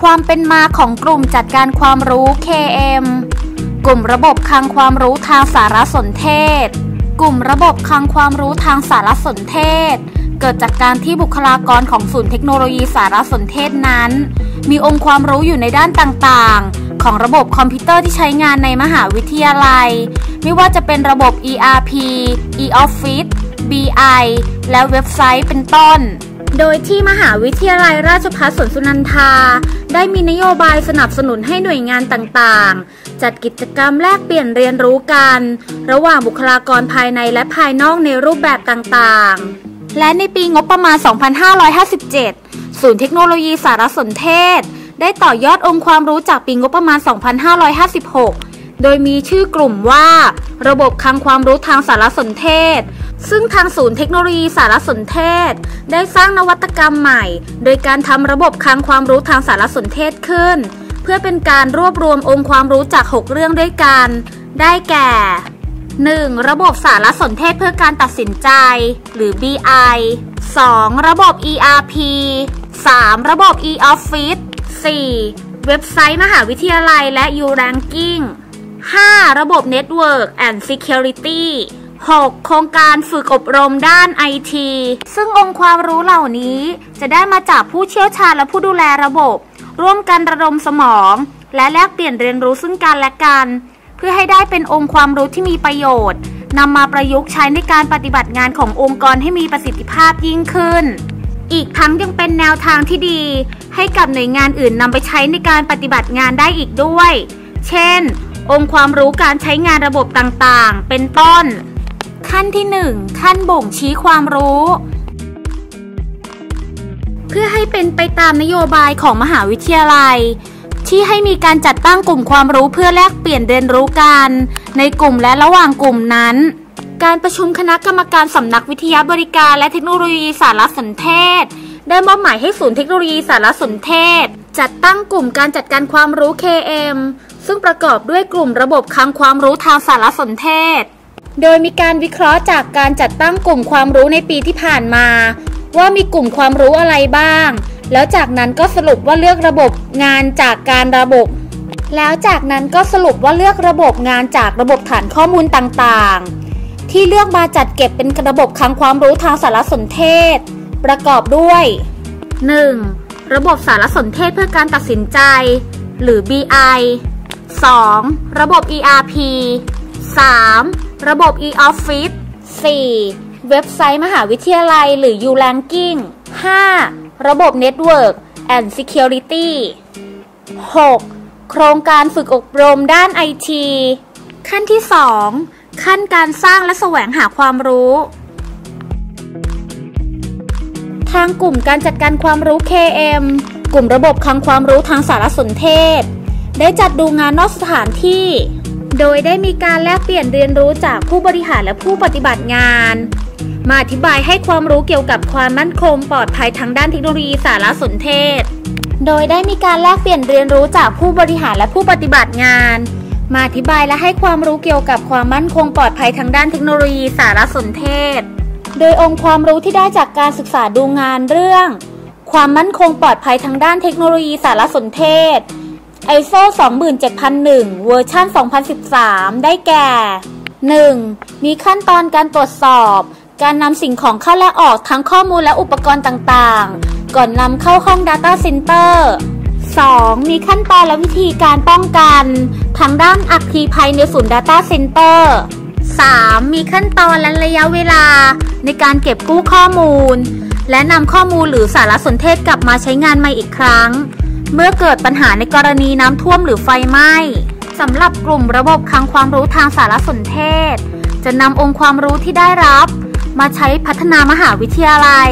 ความเป็นมาของกลุ่มจัดการความรู้ KM กลุ่มระบบคลังความรู้ทางสารสนเทศ กลุ่มระบบคลังความรู้ทางสารสนเทศ เกิดจากการที่บุคลากรของศูนย์เทคโนโลยีสารสนเทศนั้น มีองค์ความรู้อยู่ในด้านต่างๆ ของระบบคอมพิวเตอร์ที่ใช้งานในมหาวิทยาลัย ไม่ว่าจะเป็นระบบ ERP e-office BI และเว็บไซต์เป็นต้น โดยที่มหาวิทยาลัยราชภัฏสวนสุนันทา ได้มีนโยบายสนับสนุนให้หน่วยงานต่างๆ จัดกิจกรรมแลกเปลี่ยนเรียนรู้กัน ระหว่างบุคลากรภายในและภายนอกในรูปแบบต่างๆ และในปีงบประมาณ 2557 ศูนย์เทคโนโลยีสารสนเทศ ได้ต่อยอดองค์ความรู้จากปีงบประมาณ 2556 โดยมีชื่อกลุ่มว่า ระบบคลังความรู้ทางสารสนเทศ ซึ่งทางศูนย์เทคโนโลยีสารสนเทศ ได้สร้างนวัตกรรมใหม่ โดยการทำระบบคลังความรู้ทางสารสนเทศขึ้น เพื่อเป็นการรวบรวมองค์ความรู้จาก 6 เรื่องด้วยกัน ได้แก่ 1. ระบบสารสนเทศเพื่อการตัดสินใจ หรือ BI 2. ระบบ ERP 3. ระบบ e-office 4. เว็บไซต์มหาวิทยาลัยและ U-Ranking 5. ระบบ Network and Security 6. โครงการฝึกอบรมด้าน IT ซึ่งองค์ความรู้เหล่านี้จะได้มาจากผู้เชี่ยวชาญและผู้ดูแลระบบ ร่วมกันระดมสมอง และแลกเปลี่ยนเรียนรู้ซึ่งกันและกัน เพื่อให้ได้เป็นองค์ความรู้ที่มีประโยชน์นำมาประยุกต์ใช้ในการปฏิบัติงานขององค์กรให้มีประสิทธิภาพยิ่งขึ้น อีกทั้งยังเป็นแนวทางที่ดี ให้กับหน่วยงานอื่นนำไปใช้ในการปฏิบัติงานได้อีกด้วย เช่น องค์ความรู้การใช้งานระบบต่างๆ เป็นต้น ขั้นที่ 1 ขั้นบ่งชี้ความรู้ เพื่อให้เป็นไปตามนโยบายของมหาวิทยาลัย ที่ให้มีการจัดตั้งกลุ่มความรู้เพื่อแลกเปลี่ยนเรียนรู้กัน ในกลุ่มและระหว่างกลุ่มนั้น การประชุมคณะกรรมการสำนักวิทยาบริการและเทคโนโลยีสารสนเทศ ได้มอบหมายให้ศูนย์เทคโนโลยีสารสนเทศ จัดตั้งกลุ่มการจัดการความรู้ KM ซึ่งประกอบด้วยกลุ่มระบบคลังความรู้ทางสารสนเทศ โดยมีการวิเคราะห์จากการจัดตั้งกลุ่มความรู้ในปีที่ผ่านมา ว่ามีกลุ่มความรู้อะไรบ้าง แล้วจากนั้นก็สรุปว่าเลือกระบบงานจากการระบบ แล้วจากนั้นก็สรุปว่าเลือกระบบงานจากระบบฐานข้อมูลต่างๆ ที่เลือกมาจัดเก็บเป็นระบบคลังความรู้ทางสารสนเทศ ประกอบด้วย 1. ระบบสารสนเทศเพื่อการตัดสินใจ หรือ BI 2. ระบบ ERP 3. ระบบ e-office 4. เว็บไซต์มหาวิทยาลัยหรือ U-Ranking 5. ระบบ Network and Security 6. โครงการฝึกอบรมด้าน IT ขั้นที่ 2 ขั้นการสร้างและแสวงหาความรู้ ทางกลุ่มการจัดการความรู้ KM กลุ่มระบบคลังความรู้ทางสารสนเทศ ได้จัดดูงานนอกสถานที่ โดยได้มีการแลกเปลี่ยนเรียนรู้จากผู้บริหารและผู้ปฏิบัติงาน มาอธิบายให้ความรู้เกี่ยวกับความมั่นคง ปลอดภัยทางด้านเทคโนโลยีสารสนเทศ โดยได้มีการแลกเปลี่ยนเรียนรู้จากผู้บริหารและผู้ปฏิบัติงาน มาอธิบายและให้ความรู้เกี่ยวกับความมั่นคงปลอดภัยทางด้านเทคโนโลยีสารสนเทศ โดยองค์ความรู้ที่ได้จากการศึกษาดูงานเรื่อง ความมั่นคงปลอดภัยทางด้านเทคโนโลยีสารสนเทศ ISO 27001 เวอร์ชัน2013 ได้แก่ 1. มีขั้นตอนการตรวจสอบ การนำสิ่งของเข้าและออกทั้งข้อมูลและอุปกรณ์ต่างๆ ก่อนนำเข้าห้อง Data Center 2. มีขั้นตอนและวิธีการป้องกันทางด้านอัคคีภัยในศูนย์ Data Center 3. มีขั้นตอนและระยะเวลา ในการเก็บกู้ข้อมูล และนำข้อมูลหรือสารสนเทศกลับมาใช้งานใหม่อีกครั้ง เมื่อเกิดปัญหาในกรณีน้ำท่วมหรือไฟไหม้สำหรับกลุ่มระบบคลังความรู้ทางสารสนเทศ จะนำองค์ความรู้ที่ได้รับ มาใช้พัฒนามหาวิทยาลัย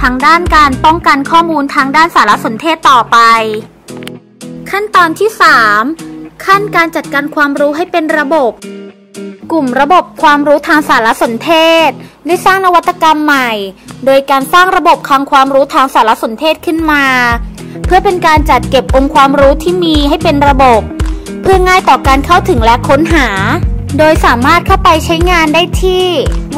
ทางด้านการป้องกันข้อมูลทางด้านสารสนเทศต่อไป ขั้นตอนที่ 3 ขั้นการจัดการความรู้ให้เป็นระบบ กลุ่มระบบความรู้ทางสารสนเทศ ได้สร้างนวัตกรรมใหม่ โดยการสร้างระบบคลังความรู้ทางสารสนเทศขึ้นมา เพื่อเป็นการจัดเก็บองค์ความรู้ที่มีให้เป็นระบบ เพื่อง่ายต่อการเข้าถึงและค้นหา โดยสามารถเข้าไปใช้งานได้ที่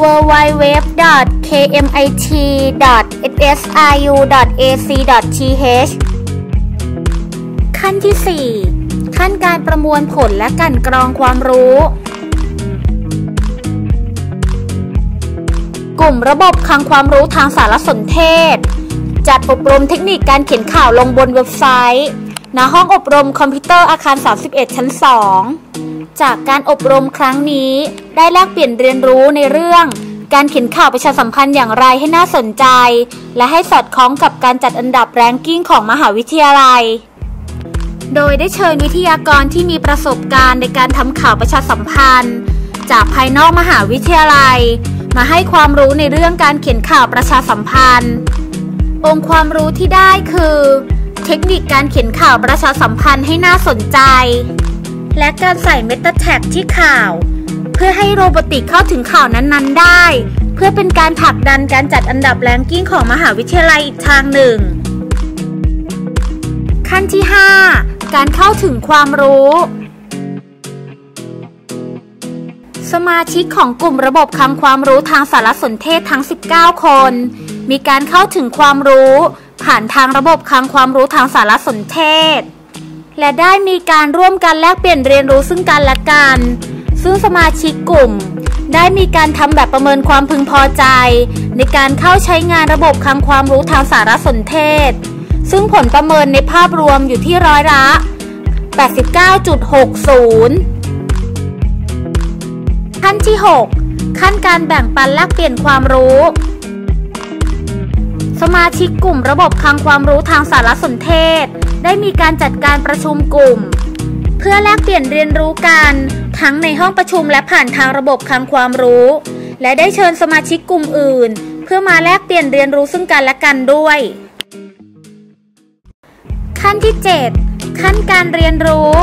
www.kmit.ssiu.ac.th ขั้นที่ 4 ขั้นการประมวลผลและกันกรองความรู้ กลุ่มระบบคลังความรู้ทางสารสนเทศ จัดอบรมเทคนิคการเขียนข่าวลงบนเว็บไซต์ณห้องอบรมคอมพิวเตอร์อาคาร 31 ชั้น 2 จากการอบรมครั้งนี้ ได้แลกเปลี่ยนเรียนรู้ในเรื่อง การเขียนข่าวประชาสัมพันธ์อย่างไรให้น่าสนใจ และให้สอดคล้องกับการจัดอันดับแรงกิ้งของมหาวิทยาลัย โดยได้เชิญวิทยากรที่มีประสบการณ์ในการทำข่าวประชาสัมพันธ์ จากภายนอกมหาวิทยาลัย มาให้ความรู้ในเรื่องการเขียนข่าวประชาสัมพันธ์ องค์ความรู้ที่ได้คือ เทคนิคการเขียนข่าวประชาสัมพันธ์ให้น่าสนใจ และการใส่เมตาแท็กที่ข่าว เพื่อให้โรบอติกเข้าถึงข่าวนั้นๆ ได้ เพื่อเป็นการผลักดันการจัดอันดับแรงกิ้งของมหาวิทยาลัยอีกทางหนึ่ง ขั้นที่ 5 การเข้าถึงความรู้ สมาชิกของกลุ่มระบบคลังความรู้ทางสารสนเทศทั้ง 19 คน มีการเข้าถึงความรู้ ผ่านทางระบบคลังความรู้ทางสารสนเทศ และได้มีการร่วมกันแลกเปลี่ยนเรียนรู้ซึ่งกันและกัน ซึ่งสมาชิกกลุ่ม ได้มีการทำแบบประเมินความพึงพอใจ ในการเข้าใช้งานระบบคลังความรู้ทางสารสนเทศ ซึ่งผลประเมินในภาพรวมอยู่ที่ร้อยละ 89.60 ขั้นที่ 6 ขั้นการแบ่งปันแลกเปลี่ยนความรู้ สมาชิกกลุ่มระบบคลังความรู้ทางสารสนเทศ ได้มีการจัดการประชุมกลุ่ม เพื่อแลกเปลี่ยนเรียนรู้กัน ทั้งในห้องประชุมและผ่านทางระบบคลังความรู้ และได้เชิญสมาชิกกลุ่มอื่น เพื่อมาแลกเปลี่ยนเรียนรู้ซึ่งกันและกันด้วย ขั้นที่ 7 ขั้นการเรียนรู้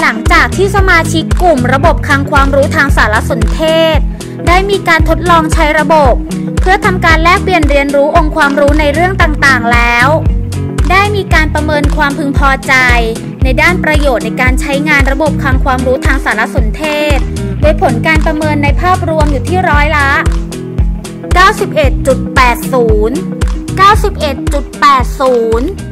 หลังจากที่สมาชิกกลุ่มระบบคลังความรู้ทางสารสนเทศ ได้มีการทดลองใช้ระบบ เพื่อทำการแลกเปลี่ยนเรียนรู้องค์ความรู้ในเรื่องต่างๆแล้ว ได้มีการประเมินความพึงพอใจ ในด้านประโยชน์ในการใช้งานระบบคลังความรู้ทางสารสนเทศ โดยผลการประเมินในภาพรวมอยู่ที่ร้อยละ 91.80 91.80